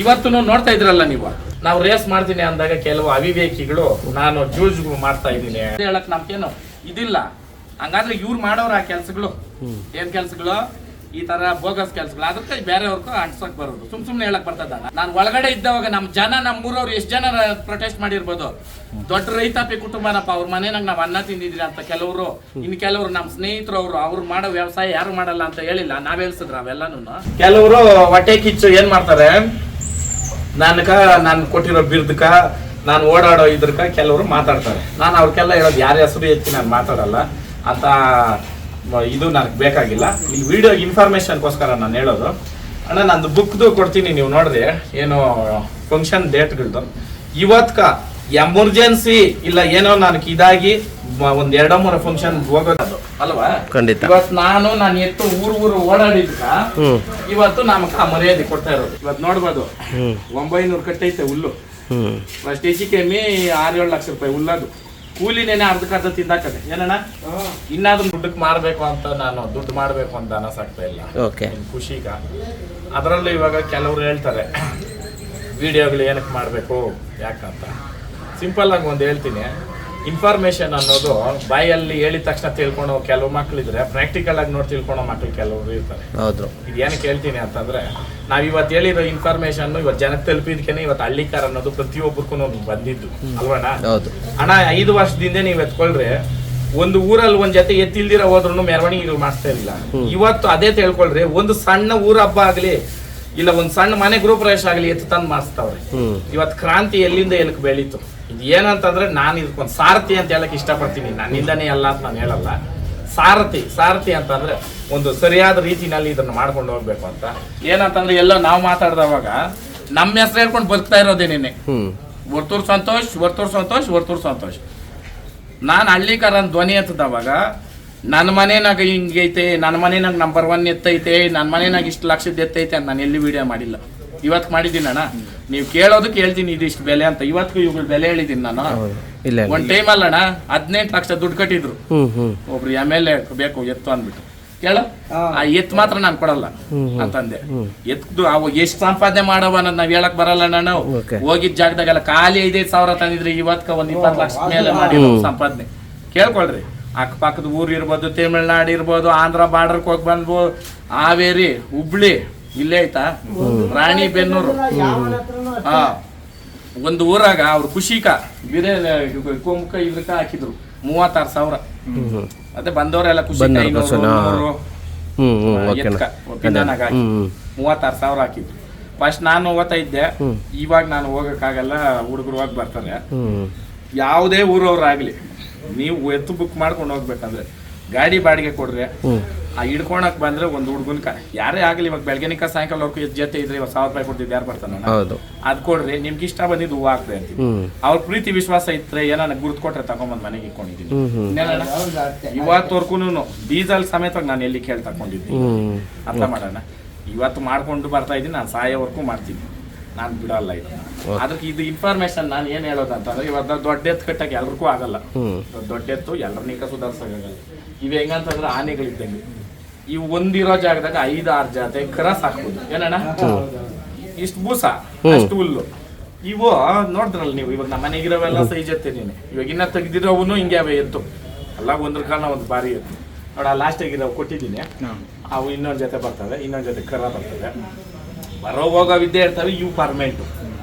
ಇವತ್ತು ನೋಡ್ತಾ ಇದ್ರಲ್ಲ ನೀವು? ನಾವು ರೇಸ್ ಮಾಡ್ತೀನಿ ಅಂದಾಗ ಕೆಲವು ಅವಿವೇಕಿಗಳು ನಾನು ಜೂಜ್ ಮಾಡ್ತಾ ಇದ್ದೀನಿ. ಅಂತ ಹೇಳಕ್ ನಮ್ಗೇನು ಇದಿಲ್ಲ. ಹಂಗಾದ್ರೆ ಇವ್ರು ಮಾಡೋರು ಆ ಕೆಲ್ಸಗಳು. ಏನ್ ಕೆಲ್ಸಗಳು? ಈ ತರ ಬೋಗಸ್ ಕೆಲ್ಸಗಳು. ಅದಕ್ಕೆ ಬೇರೆಯವ್ರಿಗೂ ಅಂಟ್ಸಕ್ ಬರೋದು. ಸುಮ್ ಸುಮ್ನೆ ಹೇಳಕ್ ಬರ್ತದ ನಾನು ಒಳಗಡೆ ಇದ್ದವಾಗ ನಮ್ ಜನ ನಮ್ಮ ಊರವ್ರು ಎಷ್ಟ್ ಜನ ಪ್ರೊಟೆಸ್ಟ್ ಮಾಡಿರ್ಬೋದು. ದೊಡ್ಡ ರೈತಾಪಿ ಕುಟುಂಬನಪ್ಪ ಅವ್ರ ಮನೆನಾಗ ನಾವ್ ಅನ್ನ ತಿಂದಿದ್ರಿ ಅಂತ ಕೆಲವರು ಇನ್ ಕೆಲವರು ನಮ್ಮ ಸ್ನೇಹಿತರು ಅವರು ಅವ್ರು ಮಾಡೋ ವ್ಯವಸಾಯ ಯಾರು ಮಾಡಲ್ಲ ಅಂತ ಹೇಳಿಲ್ಲ. ನಾವ್ ಹೇಳ್ಸಿದ್ರ ಅವೆಲ್ಲಾನು ಕೆಲವರು ಹೊಟ್ಟೆ ಕಿಚ್ಚು ಏನ್ ಮಾಡ್ತಾರೆ? ನನ್ಕ, ನಾನು ಕೊಟ್ಟಿರೋ ಬಿರ್ದಕ, ನಾನು ಓಡಾಡೋ ಇದ್ರಕ ಕೆಲವರು ಮಾತಾಡ್ತಾರೆ. ನಾನು ಅವ್ರಿಗೆಲ್ಲ ಹೇಳೋದು ಯಾರ ಹೆಸರು ಹೆಚ್ಚಿ ನಾನು ಮಾತಾಡಲ್ಲ. ಅಂತ ಇದು ನನಗೆ ಬೇಕಾಗಿಲ್ಲ. ಈ ವಿಡಿಯೋ ಇನ್ಫಾರ್ಮೇಶನ್ಗೋಸ್ಕರ ನಾನು ಹೇಳೋದು. ಅಣ್ಣ, ನಂದು ಬುಕ್ದು ಕೊಡ್ತೀನಿ, ನೀವು ನೋಡಿದೆ ಏನು ಫಂಕ್ಷನ್ ಡೇಟ್ಗಳದ್ದು ಇವತ್ಕ ಎಮರ್ಜೆನ್ಸಿ ಇಲ್ಲ ಏನೋ ನನಗೆ ಇದಾಗಿ ಒಂದ್ ಎರಡೋ ಮೂರು ಫಂಕ್ಷನ್ ಹೋಗೋದು ಅಲ್ವಾ? ಖಂಡಿತ. ಇವತ್ತು ನಾನು ನಾನು ಎತ್ತು ಊರು ಊರು ಓಡಾಡಿದ್ಕ ಹ್ಮ್. ಇವತ್ತು ನಮಗ ಮರ್ಯಾದೆ ಕೊಡ್ತಾ ಇರೋದು. ಇವತ್ತು ನೋಡ್ಬೋದು. ಒಂಬೈನೂರು ಕಟ್ಟೈತೆ ಹುಲ್ಲು. ಫಸ್ಟ್ ಹೆಚ್ಚು ಕೆಮ್ಮಿ ಆರು ಏಳು ಲಕ್ಷ ರೂಪಾಯಿ ಹುಲ್ಲದು ಕೂಲಿನೇನೆ ಅರ್ಧಕ್ಕೆ ಅರ್ಧ ತಿಂದಾಕದೆ. ಏನಣ್ಣ? ಇನ್ನಾದ್ರೂ ದುಡ್ಡಕ್ಕೆ ಮಾಡ್ಬೇಕು ಅಂತ ನಾನು ದುಡ್ಡು ಮಾಡಬೇಕು ಅಂತ ಅನಸಾಗ್ತಾ ಇಲ್ಲ. ಖುಷಿಗ ಅದರಲ್ಲೂ ಇವಾಗ ಕೆಲವರು ಹೇಳ್ತಾರೆ ವಿಡಿಯೋಗಳು ಏನಕ್ಕೆ ಮಾಡಬೇಕು? ಯಾಕಂತ. ಸಿಂಪಲ್ ಆಗಿ ಒಂದು ಹೇಳ್ತೀನಿ. ಇನ್ಫಾರ್ಮೇಶನ್ ಅನ್ನೋದು ಬಾಯಲ್ಲಿ ಹೇಳಿದ ತಕ್ಷಣ ತಿಳ್ಕೊಳೋ ಕೆಲವು ಮಕ್ಳಿದ್ರೆ ಪ್ರಾಕ್ಟಿಕಲ್ ಆಗಿ ನೋಡಿ ತಿಳ್ಕೊಳೋ ಮಕ್ಳು ಕೆಲವರು ಇರ್ತಾರೆ. ಹೌದು. ಇದು ಏನಕ್ಕೆ ಹೇಳ್ತೀನಿ ಅಂತಂದ್ರೆ ನಾವ್ ಇವತ್ತು ಹೇಳಿರೋ ಇನ್ಫಾರ್ಮೇಶನ್ ಇವತ್ತು ಜನಕ್ಕೆ ತಲುಪಿದ್ಕೇನೆ ಇವತ್ತು ಹಳ್ಳಿಕಾರ ಅನ್ನೋದು ಪ್ರತಿಯೊಬ್ಬರಿಗೂ ಬಂದಿದ್ದು. ಅಲ್ವಣ್ಣ ಹೌದು. ಅಣ್ಣ ಐದು ವರ್ಷದಿಂದ ನೀವ್ ಎತ್ಕೊಳ್ರಿ ಒಂದು ಊರಲ್ಲಿ ಒಂದ್ ಜೊತೆ ಎತ್ತಿಲ್ದಿರ ಹೋದ್ರು ಮೆರವಣಿಗೆ ಮಾಡಿಸ್ತಾ ಇರಲಿಲ್ಲ. ಇವತ್ತು ಅದೇ ತಿಳ್ಕೊಳ್ರಿ ಒಂದು ಸಣ್ಣ ಊರ ಹಬ್ಬ ಆಗ್ಲಿ ಇಲ್ಲ ಒಂದ್ ಸಣ್ಣ ಮನೆ ಗೃಹ ಪ್ರವೇಶ ಆಗ್ಲಿ ಎತ್ತು ತಂದು ಮಾಡಿಸ್ತಾವ್ರಿ. ಇವತ್ ಇವತ್ತು ಕ್ರಾಂತಿ ಎಲ್ಲಿಂದ ಎಲ್ಕ್ ಬೆಳೀತು? ಏನಂತಂದ್ರೆ ನಾನು ಇದಕ್ಕೊಂದು ಸಾರಥಿ ಅಂತ ಹೇಳಕ್ ಇಷ್ಟಪಡ್ತೀನಿ. ನನ್ನಿಂದನೇ ಅಲ್ಲ ಅಂತ ನಾನು ಹೇಳಲ್ಲ. ಸಾರಥಿ ಸಾರಥಿ ಅಂತಂದ್ರೆ ಒಂದು ಸರಿಯಾದ ರೀತಿನಲ್ಲಿ ಇದನ್ನು ಮಾಡ್ಕೊಂಡು ಹೋಗ್ಬೇಕು ಅಂತ. ಏನಂತಂದ್ರೆ ಎಲ್ಲ ನಾವು ಮಾತಾಡಿದವಾಗ ನಮ್ಮ ಹೆಸರು ಹೇಳ್ಕೊಂಡು ಬದುಕ್ತಾ ಇರೋದೇನೇನೆ ನಿನ್ನೆ. ವರ್ತೂರ್ ಸಂತೋಷ್ ವರ್ತೂರ್ ಸಂತೋಷ್ ವರ್ತೂರ್ ಸಂತೋಷ್. ನಾನು ಹಳ್ಳಿಕಾರನ ಧ್ವನಿ ಎತ್ತದವಾಗ ನನ್ನ ಮನೆನಾಗ ಹಿಂಗೈತೆ ನನ್ನ ಮನೆನಾಗ ನಂಬರ್ ಒನ್ ಎತ್ತೈತೆ ನನ್ನ ಮನೇನಾಗ ಇಷ್ಟು ಲಕ್ಷದ ಎತ್ತೈತೆ ಅಂತ ನಾನು ಎಲ್ಲಿ ವಿಡಿಯೋ ಮಾಡಿಲ್ಲ. ಇವತ್ತು ಮಾಡಿದ್ದೀನಿ ಅಣ್ಣ ನೀವು ಕೇಳೋದು ಹೇಳ್ತೀನಿ ಇದಿಷ್ಟು ಬೆಲೆ ಅಂತ. ಇವತ್ತು ಇವುಗಳ ಬೆಲೆ ಹೇಳಿದೀನಿ ನಾನು. ಇಲ್ಲ. ಒಂದ್ ಟೈಮ್ ಅಲ್ಲಣ್ಣ ಹದಿನೆಂಟು ಲಕ್ಷ ದುಡ್ಡು ಕಟ್ಟಿದ್ರು. ಒಬ್ರು ಎಂ ಎಲ್ ಎ ಬೇಕು ಎತ್ತು ಅಂದ್ಬಿಟ್ಟು. ಕೇಳ? ಆ ಎತ್ತು ಮಾತ್ರ ನಾನು ಕೊಡಲ್ಲ ಅಂತಂದೆ. ಎತ್ತು ಅವು ಎಷ್ಟು ಸಂಪಾದನೆ ಮಾಡವ ಅನ್ನೋದು ನಾವ್ ಹೇಳಕ್ ಬರಲ್ಲ ನಾನು. ಹೋಗಿದ್ ಜಾಗದಾಗೆಲ್ಲ ಖಾಲಿ ಐದೈದು ಸಾವಿರ ತಂದಿದ್ರೆ ಇವತ್ಕ ಒಂದ್ ಇಪ್ಪತ್ತು ಲಕ್ಷ ಮೇಲೆ ಮಾಡಿ ಸಂಪಾದನೆ. ಕೇಳ್ಕೊಳ್ರಿ. ಅಕ್ಕಪಕ್ಕದ ಊರು ಇರ್ಬೋದು ತಮಿಳ್ನಾಡು ಇರ್ಬೋದು ಆಂಧ್ರ ಬಾರ್ಡರ್ಗೆ ಹೋಗಿ ಬಂದ್ಬೋದು ಹಾವೇರಿ ಹುಬ್ಳಿ ಇಲ್ಲೇ ಆಯ್ತಾ? ರಾಣಿ ಬೆನ್ನೂರು. ಹಾ. ಒಂದು ಊರಾಗ ಅವ್ರ ಖುಷಿಕ ಬಿರೆ ಕುಂಕ ಇದಕ್ಕ ಹಾಕಿದ್ರು. ಮೂವತ್ತಾರು ಸಾವಿರ. ಅದೇ ಬಂದವರೆಲ್ಲ ಖುಷಿ. ಮೂವತ್ತಾರು ಸಾವಿರ ಹಾಕಿದ್ರು. ಫಸ್ಟ್ ನಾನು ಓದ್ತಾ ಇದ್ದೆ. ಇವಾಗ ನಾನು ಹೋಗಕ್ಕಾಗಲ್ಲ ಹುಡುಗರು ಹೋಗಿ ಬರ್ತಾರೆ. ಯಾವುದೇ ಊರವ್ರಾಗ್ಲಿ ನೀವು ಎತ್ತು ಬುಕ್ ಮಾಡ್ಕೊಂಡು ಹೋಗ್ಬೇಕಂದ್ರೆ ಗಾಡಿ ಬಾಡಿಗೆ ಕೊಡ್ರಿ. ಆ ಹಿಡ್ಕೊಳಕ್ ಬಂದ್ರೆ ಒಂದು ಹುಡುಗನ್ಕ ಯಾರೇ ಆಗಲಿ ಇವಾಗ ಬೆಳಗ್ಗೆನಿಕ ಸಾಯಂಕಾಲವರೆಗೂ ಎಷ್ಟು ಜೊತೆ ಇದ್ರೆ ಇವಾಗ ಸಾವಿರ ರೂಪಾಯಿ ಕೊಡ್ತಿದ್ದು ಯಾರು ಬರ್ತಾನ ಹೌದು. ಅದ್ ಕೊಡ್ರಿ ನಿಮ್ಗೆ ಇಷ್ಟ ಬಂದಿದ್ದು ಹೂವು ಹಾಕ್ರಿ ಅಂತ ಅವ್ರ ಪ್ರೀತಿ ವಿಶ್ವಾಸ ಇದ್ರೆ ಏನಾನ ಗುರುತು ಕೊಟ್ರೆ ತಗೊಂಬಂದ್ ಮನೆಗೆ ಇಟ್ಕೊಂಡಿದ್ದೀನಿ. ಇನ್ನೇನಣ್ಣ? ಡೀಸೆಲ್ ಸಮೇತ ನಾನು ಎಲ್ಲಿ ಕೇಳಿ ತಕೊಂಡಿದ್ದೀನಿ ಅರ್ಥ ಮಾಡೋಣ ಇವತ್ತು ಮಾಡ್ಕೊಂಡು ಬರ್ತಾ ಇದ್ದೀನಿ ನಾನು ಸಾಯೋವರೆಗೂ ಮಾಡ್ತೀನಿ. ನಾನು ಬಿಡಲ್ಲ ಇದನ್ನ. ಅದಕ್ಕೆ ಇದು ಇನ್ಫಾರ್ಮೇಶನ್ ನಾನು ಏನು ಹೇಳೋದಂತಂದ್ರೆ ಇವತ್ತು ದೊಡ್ಡ ಎತ್ತು ಕಟ್ಟಕ್ಕೆ ಎಲ್ರಿಗೂ ಆಗಲ್ಲ. ದೊಡ್ಡ ಎತ್ತು ಎಲ್ಲರನ್ನೀಗ ಸುಧಾರಿಸೋಕ್ಕಾಗಲ್ಲ ಇವು ಹೆಂಗಂತಂದ್ರೆ ಆನೆಗಳಿದ್ದಂಗೆ. ಇವು ಒಂದಿರೋ ಜಾಗದಾಗ ಐದು ಆರು ಜಾತಿ ಕರ ಸಾಕ್ಬೋದು ಏನಣ್ಣ? ಇಷ್ಟು ಬೂಸ ಅಷ್ಟು ಹುಲ್ಲು. ಇವು ನೋಡಿದ್ರಲ್ಲ ನೀವು ಇವಾಗ ನಮ್ಮ ಮನೆಗಿರೋವೆಲ್ಲ ಸೈಜ್ ಎತ್ತೆ ನೀನು. ಇವಾಗ ಇನ್ನ ತೆಗ್ದಿರೋವನು ಹಿಂಗೆ ಅವೆ ಎತ್ತು ಎಲ್ಲ ಒಂದ್ರ ಕಾಲ ಒಂದು ಬಾರಿ ಎತ್ತು ನೋಡ ನಾವು ಕೊಟ್ಟಿದ್ದೀನಿ. ಅವು ಇನ್ನೊಂದು ಜೊತೆ ಬರ್ತವೆ ಇನ್ನೊಂದು ಜೊತೆ ಕರ ಬರ್ತದೆ ಬರೋ ಹೋಗೋ ವಿದ್ಯೆ ಇರ್ತವೆ ಇವು ಪರ್ಮೆಂಟು